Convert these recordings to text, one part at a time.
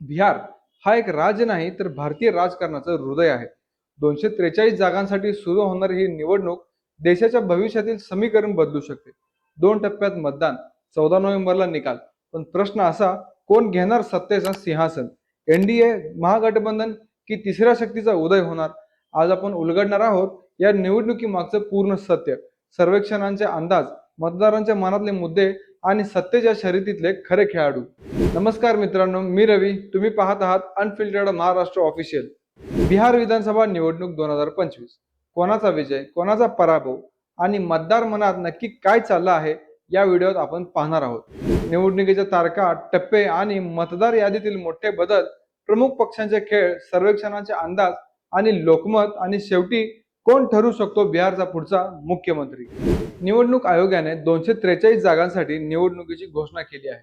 बिहार हा एक राज्य नाही तर भारतीय राजकारणाचं हृदय आहे. दोनशे त्रेचाळीस जागांसाठी सुरू होणारी ही निवडणूक देशाच्या भविष्यातील समीकरण बदलू शकते. दोन टप्प्यात मतदान चौदा नोव्हेंबरला निकाल. पण प्रश्न असा कोण घेणार सत्तेचा सिंहासन? एनडीए महागठबंधन की तिसऱ्या शक्तीचा उदय होणार? आज आपण उलगडणार आहोत या निवडणुकीमागचं पूर्ण सत्य. सर्वेक्षणांचे अंदाज मतदारांच्या मनातले मुद्दे आणि सत्तेच्या शर्यतीतले खरे खेळाडू. नमस्कार मित्रांनो मी रवी. तुम्ही पाहत आहात अनफिल्टर्ड महाराष्ट्र ऑफिशियल बिहार विधानसभा निवडणूक दोन हजार पंचवीस. कोणाचा विजय कोणाचा पराभव आणि मतदार मनात नक्की काय चाललं आहे या व्हिडिओत आपण पाहणार आहोत. निवडणुकीच्या तारखा टप्पे आणि मतदार यादीतील मोठे बदल प्रमुख पक्षांचे खेळ सर्वेक्षणाचे अंदाज आणि लोकमत आणि शेवटी कोण ठरू शकतो बिहारचा पुढचा मुख्यमंत्री? निवडणूक आयोगाने दोनशे त्रेचाळीस जागांसाठी निवडणुकीची घोषणा केली आहे.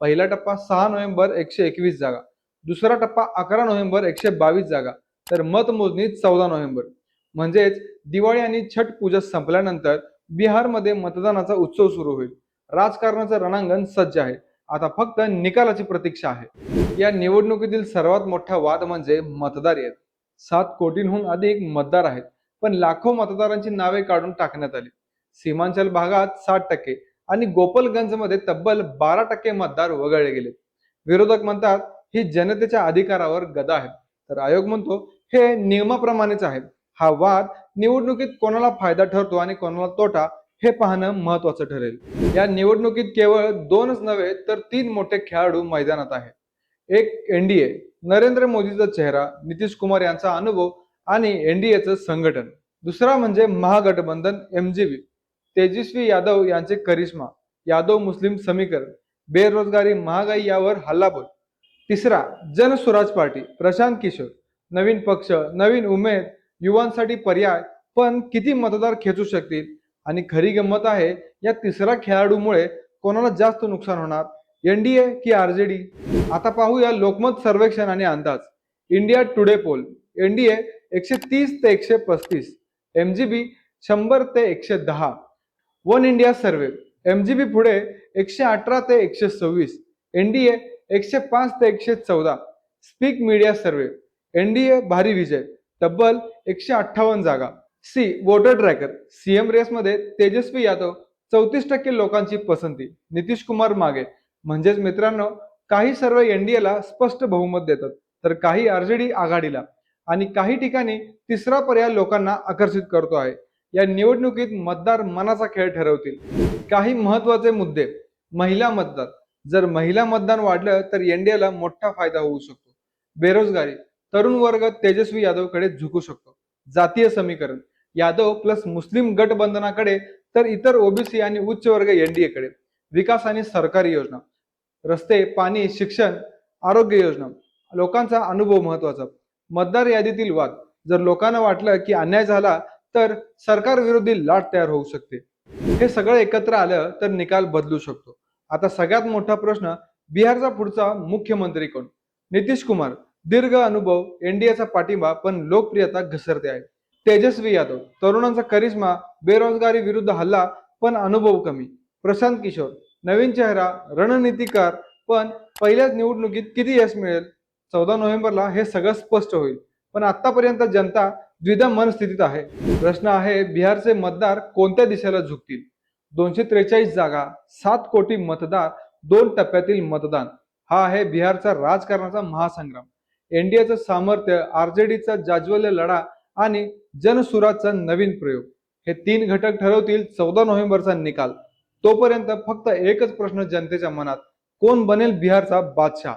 पहिला टप्पा सहा नोव्हेंबर एकशे एकवीस जागा दुसरा टप्पा अकरा नोव्हेंबर एकशे बावीस जागा तर मतमोजणी चौदा नोव्हेंबर. म्हणजेच दिवाळी आणि छठ पूजा संपल्यानंतर बिहारमध्ये मतदानाचा उत्सव सुरू होईल. राजकारणाचं रणांगण सज्ज आहे. आता फक्त निकालाची प्रतीक्षा आहे. या निवडणुकीतील सर्वात मोठा वाद म्हणजे मतदार आहेत सात कोटींहून अधिक मतदार आहेत. पण लाखो मतदारांची नावे काढून टाकण्यात आली. सीमांचल भागात साठ टक्के आणि गोपालगंजमध्ये तब्बल बारा टक्के मतदार वगळले गेले. विरोधक म्हणतात ही जनतेच्या अधिकारावर गदा आहे. तर आयोग म्हणतो हे नियमाप्रमाणेच आहे. हा वाद निवडणुकीत कोणाला फायदा ठरतो आणि कोणाला तोटा हे पाहणं महत्वाचं ठरेल. या निवडणुकीत केवळ दोनच नव्हे तर तीन मोठे खेळाडू मैदानात आहे एक एनडीए नरेंद्र मोदीचा चेहरा नितीश कुमार यांचा अनुभव आणि एनडीएचं संघटन. दुसरा म्हणजे महागठबंधन एमजीबी तेजस्वी यादव यांचे करिश्मा यादव मुस्लिम समीकरण बेरोजगारी महागाई यावर हल्लाबोल. तिसरा जनसुराज पार्टी प्रशांत किशोर नवीन पक्ष नवीन उमेद युवांसाठी पर्याय पण किती मतदार खेचू शकतील? आणि खरी गंमत आहे या तिसऱ्या खेळाडूमुळे कोणाला जास्त नुकसान होणार? एनडीए की आरजेडी आता पाहूया लोकमत सर्वेक्षण आणि अंदाज. India today pole. एनडीए एकशे तीस ते एकशे पस्तीस एमजीबी शंभर ते एकशे दहा. वन इंडिया सर्वे एमजीबी पुढे एकशे अठरा ते एकशे सव्वीस एनडीए एकशे पाच ते एकशे चौदा. स्पीक मीडिया सर्वे एनडीए भारी विजय तब्बल एकशे अठ्ठावन्न जागा. सी वोटर ट्रॅकर सीएम रेसमध्ये तेजस्वी यादव चौतीस टक्के लोकांची पसंती. नितीश कुमार मागे. म्हणजेच मित्रांनो काही सर्व एनडीएला स्पष्ट बहुमत देतात तर काही आरजेडी आघाडीला. आणि काही ठिकाणी तिसरा पर्याय लोकांना आकर्षित करतो आहे. या निवडणुकीत मतदार मनाचा खेळ ठरवतील. काही महत्त्वाचे मुद्दे. महिला मतदार जर महिला मतदान वाढलं तर एनडीएला मोठा फायदा होऊ शकतो. बेरोजगारी. तरुण वर्ग तेजस्वी यादवकडे झुकू शकतो. जातीय समीकरण. यादव प्लस मुस्लिम गटबंधनाकडे तर इतर ओबीसी आणि उच्च वर्ग एनडीए कडे. विकास आणि सरकारी योजना. रस्ते पाणी शिक्षण आरोग्य योजना. लोकांचा अनुभव महत्त्वाचा मतदार यादीतील वाद. जर लोकांना वाटलं की अन्याय झाला तर सरकार विरोधी लाट तयार होऊ शकते. हे सगळं एकत्र आलं तर निकाल बदलू शकतो. आता सगळ्यात मोठा प्रश्न बिहारचा पुढचा मुख्यमंत्री कोण? नितीश कुमार. दीर्घ अनुभव एनडीएचा पाठिंबा पण लोकप्रियता घसरते आहे. तेजस्वी यादव. तरुणांचा करिश्मा बेरोजगारी विरुद्ध हल्ला पण अनुभव कमी. प्रशांत किशोर. नवीन चेहरा रणनीतिकार पण पहिल्याच निवडणुकीत किती यश मिळेल? चौदा नोव्हेंबरला हे सगळं स्पष्ट होईल. पण आतापर्यंत जनता द्विधा मनस्थितीत आहे. प्रश्न आहे बिहारचे मतदार कोणत्या दिशेला झुकतील? दोनशे त्रेचाळीस जागा सात कोटी मतदार दोन टप्प्यातील मतदान. हा आहे बिहारचा राजकारणाचा महासंग्राम. एनडीएचं सामर्थ्य आरजेडीचा जाज्वल्य लढा आणि जनसुराचा नवीन प्रयोग. हे तीन घटक ठरवतील चौदा नोव्हेंबरचा निकाल. तोपर्यंत फक्त एकच प्रश्न जनतेच्या मनात कोण बनेल बिहारचा बादशाह?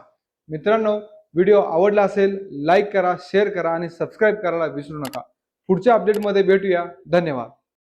मित्रांनो व्हिडिओ आवडला असेल लाईक करा शेअर करा आणि सबस्क्राईब करायला विसरू नका. पुढच्या अपडेटमध्ये भेटूया. धन्यवाद.